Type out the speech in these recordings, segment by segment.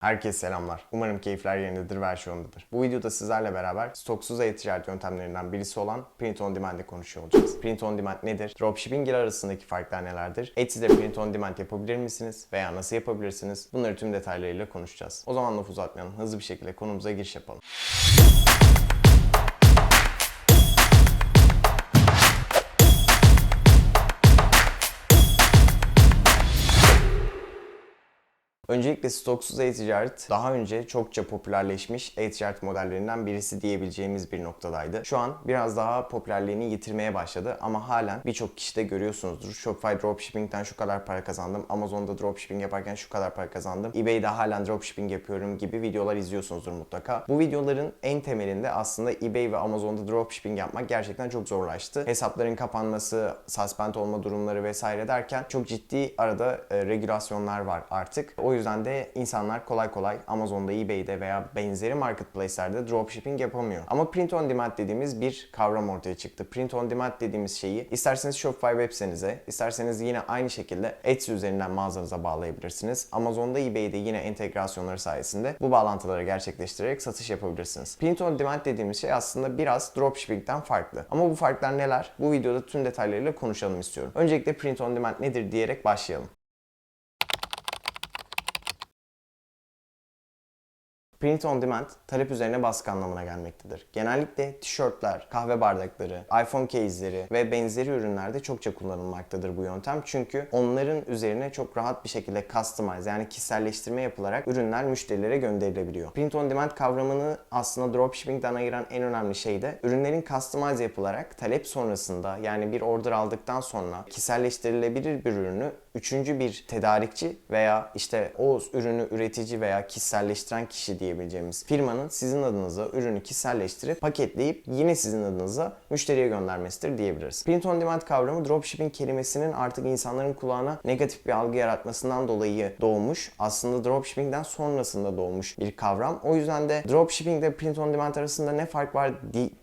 Herkese selamlar. Umarım keyifler yerindedir ve her şey yolundadır. Bu videoda sizlerle beraber stoksuz e-ticaret yöntemlerinden birisi olan Print on Demand'i konuşuyor olacağız. Print on Demand nedir? Dropshipping ile arasındaki farklar nelerdir? Etsy'de Print on Demand yapabilir misiniz? Veya nasıl yapabilirsiniz? Bunları tüm detaylarıyla konuşacağız. O zaman lafı uzatmayalım. Hızlı bir şekilde konumuza giriş yapalım. Öncelikle stoksuz e-ticaret daha önce çokça popülerleşmiş e-ticaret modellerinden birisi diyebileceğimiz bir noktadaydı. Şu an biraz daha popülerliğini yitirmeye başladı ama halen birçok kişide görüyorsunuzdur. Shopify dropshipping'den şu kadar para kazandım, Amazon'da dropshipping yaparken şu kadar para kazandım, eBay'de halen dropshipping yapıyorum gibi videolar izliyorsunuzdur mutlaka. Bu videoların en temelinde aslında eBay ve Amazon'da dropshipping yapmak gerçekten çok zorlaştı. Hesapların kapanması, suspend olma durumları vesaire derken çok ciddi arada e, regülasyonlar var artık. O yüzden de insanlar kolay kolay Amazon'da, eBay'de veya benzeri marketplace'lerde dropshipping yapamıyor. Ama print on demand dediğimiz bir kavram ortaya çıktı. Print on demand dediğimiz şeyi isterseniz Shopify web sitenize, isterseniz yine aynı şekilde Etsy üzerinden mağazanıza bağlayabilirsiniz. Amazon'da, eBay'de yine entegrasyonları sayesinde bu bağlantıları gerçekleştirerek satış yapabilirsiniz. Print on demand dediğimiz şey aslında biraz dropshipping'den farklı. Ama bu farklar neler? Bu videoda tüm detaylarıyla konuşalım istiyorum. Öncelikle print on demand nedir diyerek başlayalım. Print on demand talep üzerine baskı anlamına gelmektedir. Genellikle tişörtler, kahve bardakları, iPhone case'leri ve benzeri ürünlerde çokça kullanılmaktadır bu yöntem. Çünkü onların üzerine çok rahat bir şekilde customize yani kişiselleştirme yapılarak ürünler müşterilere gönderilebiliyor. Print on demand kavramını aslında dropshipping'den ayıran en önemli şey de ürünlerin customize yapılarak talep sonrasında yani bir order aldıktan sonra kişiselleştirilebilir bir ürünü üçüncü bir tedarikçi veya işte o ürünü üretici veya kişiselleştiren kişi diyebileceğimiz firmanın sizin adınıza ürünü kişiselleştirip paketleyip yine sizin adınıza müşteriye göndermesidir diyebiliriz. Print on demand kavramı dropshipping kelimesinin artık insanların kulağına negatif bir algı yaratmasından dolayı doğmuş. Aslında dropshipping'den sonrasında doğmuş bir kavram. O yüzden de dropshipping ile print on demand arasında ne fark var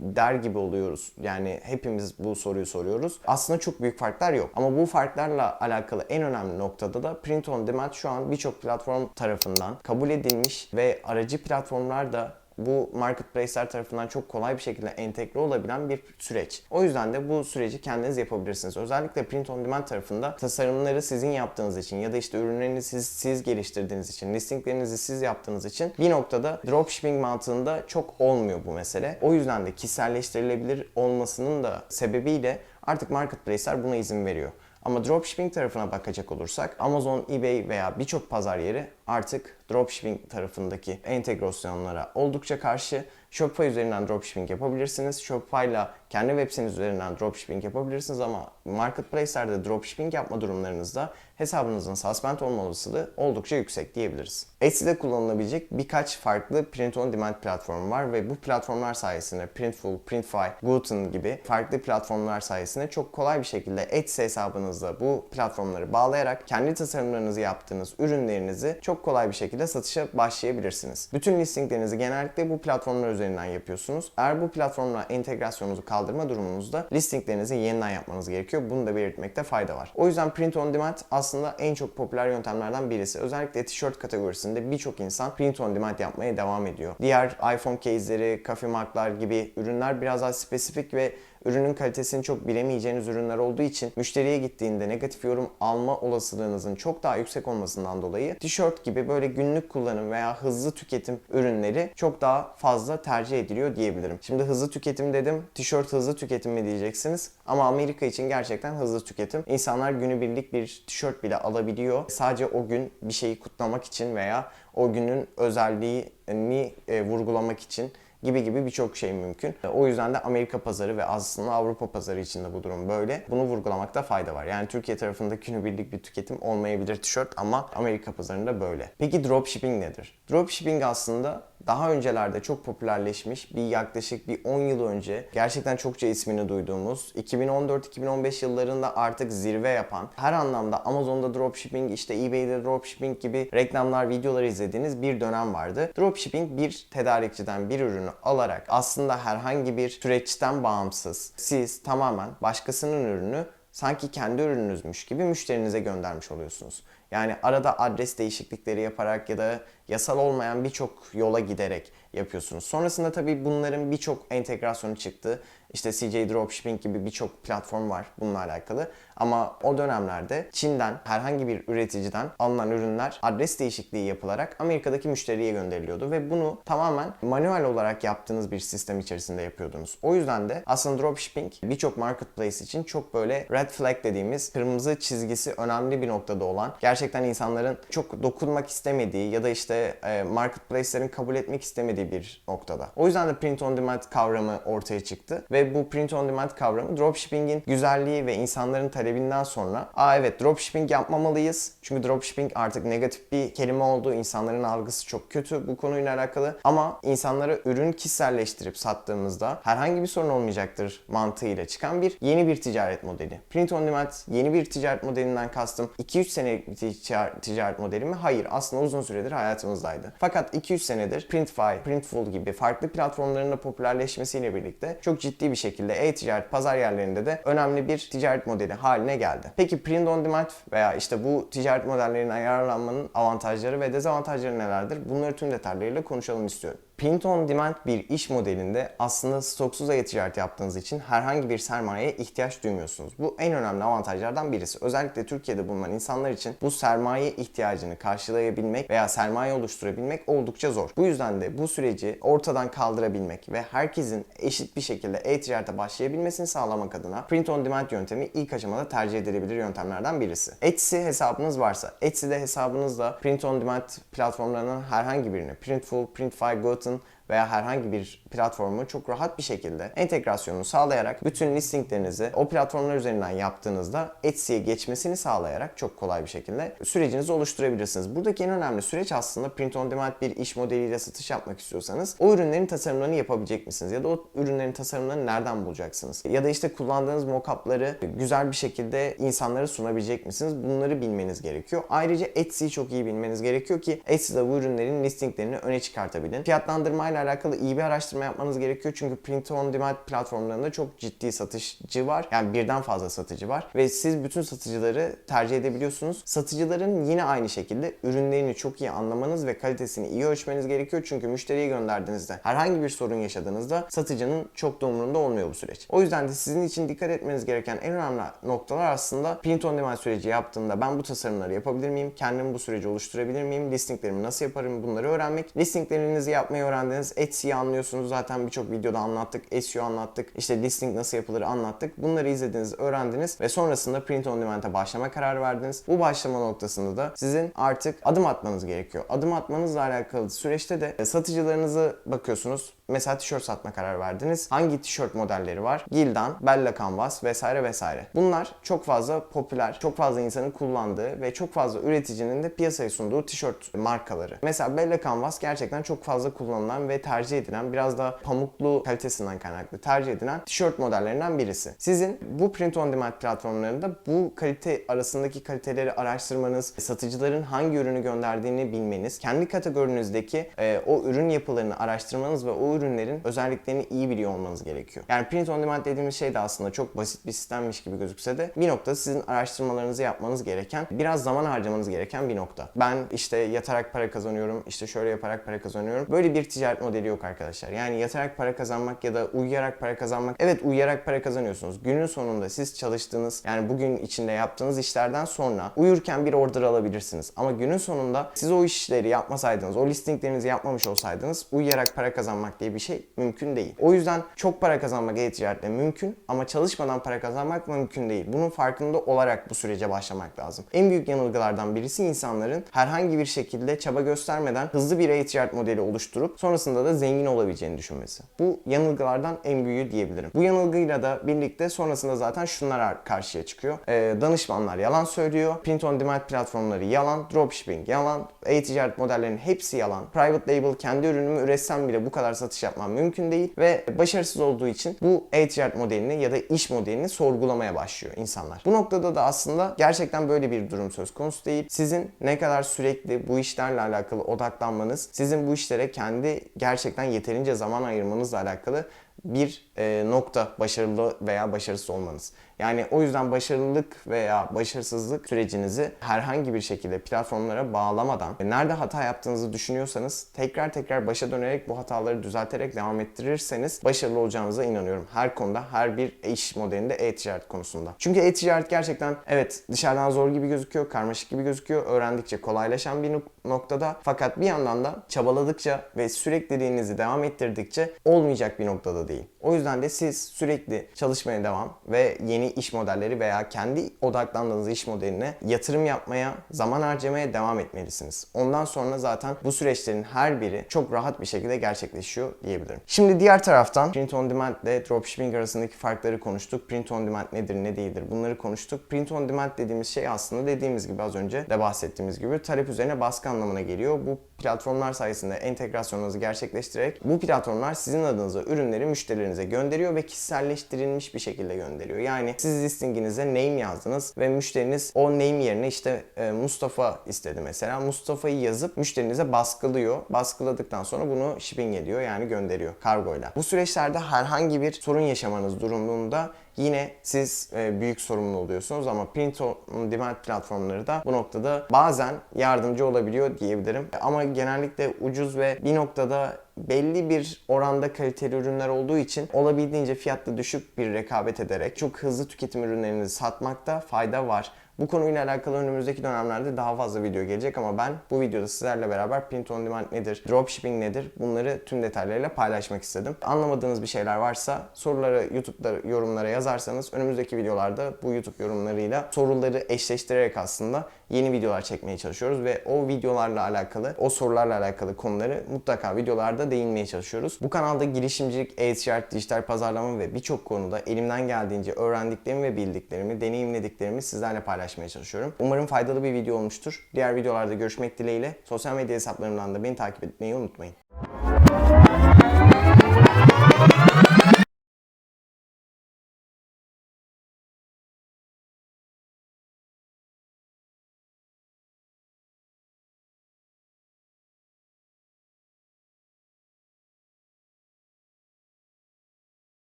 der gibi oluyoruz. Yani hepimiz bu soruyu soruyoruz. Aslında çok büyük farklar yok. Ama bu farklarla alakalı en önemli noktada da print on demand şu an birçok platform tarafından kabul edilmiş ve aracı platformlar da bu marketplace'ler tarafından çok kolay bir şekilde entegre olabilen bir süreç. O yüzden de bu süreci kendiniz yapabilirsiniz. Özellikle print on demand tarafında tasarımları sizin yaptığınız için ya da işte ürünlerinizi siz, siz geliştirdiğiniz için, listinglerinizi siz yaptığınız için bir noktada dropshipping mantığında çok olmuyor bu mesele. O yüzden de kişiselleştirilebilir olmasının da sebebiyle artık marketplace'ler buna izin veriyor. Ama dropshipping tarafına bakacak olursak Amazon, eBay veya birçok pazar yeri artık dropshipping tarafındaki entegrasyonlara oldukça karşı. Shopify üzerinden dropshipping yapabilirsiniz. Shopify ile kendi web siteniz üzerinden dropshipping yapabilirsiniz ama marketplace'lerde dropshipping yapma durumlarınızda hesabınızın suspend olma olasılığı oldukça yüksek diyebiliriz. Etsy'de kullanılabilecek birkaç farklı print on demand platformu var ve bu platformlar sayesinde Printful, Printify, Guten gibi farklı platformlar sayesinde çok kolay bir şekilde Etsy hesabınızda bu platformları bağlayarak kendi tasarımlarınızı yaptığınız ürünlerinizi çok kolay bir şekilde satışa başlayabilirsiniz. Bütün listinglerinizi genellikle bu platformlar üzerinden yapıyorsunuz. Eğer bu platformla entegrasyonunuzu kaldırma durumunuzda listinglerinizi yeniden yapmanız gerekiyor. Bunu da belirtmekte fayda var. O yüzden print on demand aslında en çok popüler yöntemlerden birisi. Özellikle tişört kategorisinde birçok insan print on demand yapmaya devam ediyor. Diğer iPhone case'leri, Coffee Mark'lar gibi ürünler biraz daha spesifik ve ürünün kalitesini çok bilemeyeceğiniz ürünler olduğu için müşteriye gittiğinde negatif yorum alma olasılığınızın çok daha yüksek olmasından dolayı tişört gibi böyle günlük kullanım veya hızlı tüketim ürünleri çok daha fazla tercih ediliyor diyebilirim. Şimdi hızlı tüketim dedim. Tişört hızlı tüketim mi diyeceksiniz? Ama Amerika için gerçekten hızlı tüketim. İnsanlar günübirlik bir tişört bile alabiliyor. Sadece o gün bir şeyi kutlamak için veya o günün özelliğini e, vurgulamak için gibi gibi birçok şey mümkün. O yüzden de Amerika pazarı ve aslında Avrupa pazarı için de bu durum böyle. Bunu vurgulamakta fayda var. Yani Türkiye tarafında günübirlik bir tüketim olmayabilir tişört ama Amerika pazarında böyle. Peki dropshipping nedir? Dropshipping aslında daha öncelerde çok popülerleşmiş bir yaklaşık bir 10 yıl önce gerçekten çokça ismini duyduğumuz 2014-2015 yıllarında artık zirve yapan her anlamda Amazon'da dropshipping işte eBay'de dropshipping gibi reklamlar videolar izlediğiniz bir dönem vardı. Dropshipping bir tedarikçiden bir ürünü alarak aslında herhangi bir süreçten bağımsız siz tamamen başkasının ürünü sanki kendi ürününüzmüş gibi müşterinize göndermiş oluyorsunuz. Yani arada adres değişiklikleri yaparak ya da yasal olmayan birçok yola giderek yapıyorsunuz. Sonrasında tabii bunların birçok entegrasyonu çıktı. İşte CJ Dropshipping gibi birçok platform var bununla alakalı. Ama o dönemlerde Çin'den herhangi bir üreticiden alınan ürünler adres değişikliği yapılarak Amerika'daki müşteriye gönderiliyordu ve bunu tamamen manuel olarak yaptığınız bir sistem içerisinde yapıyordunuz. O yüzden de aslında dropshipping birçok marketplace için çok böyle red flag dediğimiz kırmızı çizgisi önemli bir noktada olan gerçekten insanların çok dokunmak istemediği ya da işte e, marketplace'lerin kabul etmek istemediği bir noktada. O yüzden de print on demand kavramı ortaya çıktı ve bu print on demand kavramı dropshipping'in güzelliği ve insanların talebinden sonra aa evet dropshipping yapmamalıyız. Çünkü dropshipping artık negatif bir kelime oldu. İnsanların algısı çok kötü bu konuyla alakalı. Ama insanlara ürün kişiselleştirip sattığımızda herhangi bir sorun olmayacaktır mantığıyla çıkan bir yeni bir ticaret modeli. Print on demand yeni bir ticaret modelinden kastım 2-3 senelik bir tica- ticaret modeli mi? Hayır. Aslında uzun süredir hayatımızdaydı. Fakat 2-3 senedir Printify, Printful gibi farklı platformların da popülerleşmesiyle birlikte çok ciddi bir şekilde e-ticaret pazar yerlerinde de önemli bir ticaret modeli haline geldi. Peki print on demand veya işte bu ticaret modellerine yararlanmanın avantajları ve dezavantajları nelerdir? Bunları tüm detaylarıyla konuşalım istiyorum. Print on demand bir iş modelinde aslında stoksuz e-ticaret yaptığınız için herhangi bir sermayeye ihtiyaç duymuyorsunuz. Bu en önemli avantajlardan birisi. Özellikle Türkiye'de bulunan insanlar için bu sermaye ihtiyacını karşılayabilmek veya sermaye oluşturabilmek oldukça zor. Bu yüzden de bu süreci ortadan kaldırabilmek ve herkesin eşit bir şekilde e-ticarete başlayabilmesini sağlamak adına print on demand yöntemi ilk aşamada tercih edilebilir yöntemlerden birisi. Etsy hesabınız varsa, Etsy'de hesabınızla print on demand platformlarının herhangi birini, Printful, Printify, setzen veya herhangi bir platformu çok rahat bir şekilde entegrasyonunu sağlayarak bütün listinglerinizi o platformlar üzerinden yaptığınızda Etsy'ye geçmesini sağlayarak çok kolay bir şekilde sürecinizi oluşturabilirsiniz. Buradaki en önemli süreç aslında print on demand bir iş modeliyle satış yapmak istiyorsanız o ürünlerin tasarımlarını yapabilecek misiniz? Ya da o ürünlerin tasarımlarını nereden bulacaksınız? Ya da işte kullandığınız mockup'ları güzel bir şekilde insanlara sunabilecek misiniz? Bunları bilmeniz gerekiyor. Ayrıca Etsy'yi çok iyi bilmeniz gerekiyor ki Etsy'de bu ürünlerin listinglerini öne çıkartabilin. Fiyatlandırmayla alakalı iyi bir araştırma yapmanız gerekiyor. Çünkü print on demand platformlarında çok ciddi satışçı var. Yani birden fazla satıcı var. Ve siz bütün satıcıları tercih edebiliyorsunuz. Satıcıların yine aynı şekilde ürünlerini çok iyi anlamanız ve kalitesini iyi ölçmeniz gerekiyor. Çünkü müşteriye gönderdiğinizde herhangi bir sorun yaşadığınızda satıcının çok da umurunda olmuyor bu süreç. O yüzden de sizin için dikkat etmeniz gereken en önemli noktalar aslında print on demand süreci yaptığımda ben bu tasarımları yapabilir miyim? Kendim bu süreci oluşturabilir miyim? Listinglerimi nasıl yaparım? Bunları öğrenmek. Listinglerinizi yapmayı öğrendiğiniz Etsy'yi anlıyorsunuz. Zaten birçok videoda anlattık. SEO anlattık. İşte listing nasıl yapılır anlattık. Bunları izlediniz, öğrendiniz ve sonrasında print on demand'e başlama kararı verdiniz. Bu başlama noktasında da sizin artık adım atmanız gerekiyor. Adım atmanızla alakalı süreçte de satıcılarınızı bakıyorsunuz. Mesela tişört satma kararı verdiniz. Hangi tişört modelleri var? Gildan, Bella Canvas vesaire vesaire. Bunlar çok fazla popüler, çok fazla insanın kullandığı ve çok fazla üreticinin de piyasaya sunduğu tişört markaları. Mesela Bella Canvas gerçekten çok fazla kullanılan ve tercih edilen, biraz da pamuklu kalitesinden kaynaklı tercih edilen tişört modellerinden birisi. Sizin bu print on demand platformlarında bu kalite arasındaki kaliteleri araştırmanız, satıcıların hangi ürünü gönderdiğini bilmeniz, kendi kategorinizdeki e, o ürün yapılarını araştırmanız ve o ürünlerin özelliklerini iyi biliyor olmanız gerekiyor. Yani print on demand dediğimiz şey de aslında çok basit bir sistemmiş gibi gözükse de bir noktada sizin araştırmalarınızı yapmanız gereken, biraz zaman harcamanız gereken bir nokta. Ben işte yatarak para kazanıyorum, işte şöyle yaparak para kazanıyorum. Böyle bir ticaret modeli yok arkadaşlar. Yani yatarak para kazanmak ya da uyuyarak para kazanmak. Evet uyuyarak para kazanıyorsunuz. Günün sonunda siz çalıştığınız yani bugün içinde yaptığınız işlerden sonra uyurken bir order alabilirsiniz. Ama günün sonunda siz o işleri yapmasaydınız, o listinglerinizi yapmamış olsaydınız uyuyarak para kazanmak diye bir şey mümkün değil. O yüzden çok para kazanmak e-ticaretle mümkün ama çalışmadan para kazanmak mümkün değil. Bunun farkında olarak bu sürece başlamak lazım. En büyük yanılgılardan birisi insanların herhangi bir şekilde çaba göstermeden hızlı bir e-ticaret modeli oluşturup sonrasında da zengin olabileceğini düşünmesi. Bu yanılgılardan en büyüğü diyebilirim. Bu yanılgıyla da birlikte sonrasında zaten şunlar karşıya çıkıyor. Ee, danışmanlar yalan söylüyor. Print on demand platformları yalan. Dropshipping yalan. E-ticaret modellerinin hepsi yalan. Private label kendi ürünümü üretsem bile bu kadar satış yapmam mümkün değil ve başarısız olduğu için bu e-ticaret modelini ya da iş modelini sorgulamaya başlıyor insanlar. Bu noktada da aslında gerçekten böyle bir durum söz konusu değil. Sizin ne kadar sürekli bu işlerle alakalı odaklanmanız, sizin bu işlere kendi gerçekten yeterince zaman ayırmanızla alakalı bir e, nokta başarılı veya başarısız olmanız. Yani o yüzden başarılılık veya başarısızlık sürecinizi herhangi bir şekilde platformlara bağlamadan ve nerede hata yaptığınızı düşünüyorsanız tekrar tekrar başa dönerek bu hataları düzelterek devam ettirirseniz başarılı olacağınıza inanıyorum. Her konuda, her bir iş modelinde e-ticaret konusunda. Çünkü e-ticaret gerçekten evet dışarıdan zor gibi gözüküyor, karmaşık gibi gözüküyor. Öğrendikçe kolaylaşan bir nok- noktada. Fakat bir yandan da çabaladıkça ve sürekliliğinizi devam ettirdikçe olmayacak bir noktada değil. O yüzden de siz sürekli çalışmaya devam ve yeni iş modelleri veya kendi odaklandığınız iş modeline yatırım yapmaya, zaman harcamaya devam etmelisiniz. Ondan sonra zaten bu süreçlerin her biri çok rahat bir şekilde gerçekleşiyor diyebilirim. Şimdi diğer taraftan print on demand ile dropshipping arasındaki farkları konuştuk. Print on demand nedir, ne değildir bunları konuştuk. Print on demand dediğimiz şey aslında dediğimiz gibi az önce de bahsettiğimiz gibi talep üzerine baskı anlamına geliyor. Bu platformlar sayesinde entegrasyonunuzu gerçekleştirerek bu platformlar sizin adınıza ürünleri müşterilerinize gönderiyor ve kişiselleştirilmiş bir şekilde gönderiyor. Yani siz listinginize name yazdınız ve müşteriniz o name yerine işte e, Mustafa istedi mesela. Mustafa'yı yazıp müşterinize baskılıyor. Baskıladıktan sonra bunu shipping ediyor yani gönderiyor kargoyla. Bu süreçlerde herhangi bir sorun yaşamanız durumunda yine siz e, büyük sorumlu oluyorsunuz ama print on demand platformları da bu noktada bazen yardımcı olabiliyor diyebilirim. Ama genellikle ucuz ve bir noktada belli bir oranda kaliteli ürünler olduğu için olabildiğince fiyatlı düşük bir rekabet ederek çok hızlı tüketim ürünlerinizi satmakta fayda var. Bu konuyla alakalı önümüzdeki dönemlerde daha fazla video gelecek ama ben bu videoda sizlerle beraber print on demand nedir, dropshipping nedir bunları tüm detaylarıyla paylaşmak istedim. Anlamadığınız bir şeyler varsa soruları YouTube'da yorumlara yazarsanız önümüzdeki videolarda bu YouTube yorumlarıyla soruları eşleştirerek aslında yeni videolar çekmeye çalışıyoruz ve o videolarla alakalı, o sorularla alakalı konuları mutlaka videolarda değinmeye çalışıyoruz. Bu kanalda girişimcilik, e-ticaret, dijital pazarlama ve birçok konuda elimden geldiğince öğrendiklerimi ve bildiklerimi, deneyimlediklerimi sizlerle paylaşmaya çalışıyorum. Umarım faydalı bir video olmuştur. Diğer videolarda görüşmek dileğiyle. Sosyal medya hesaplarımdan da beni takip etmeyi unutmayın.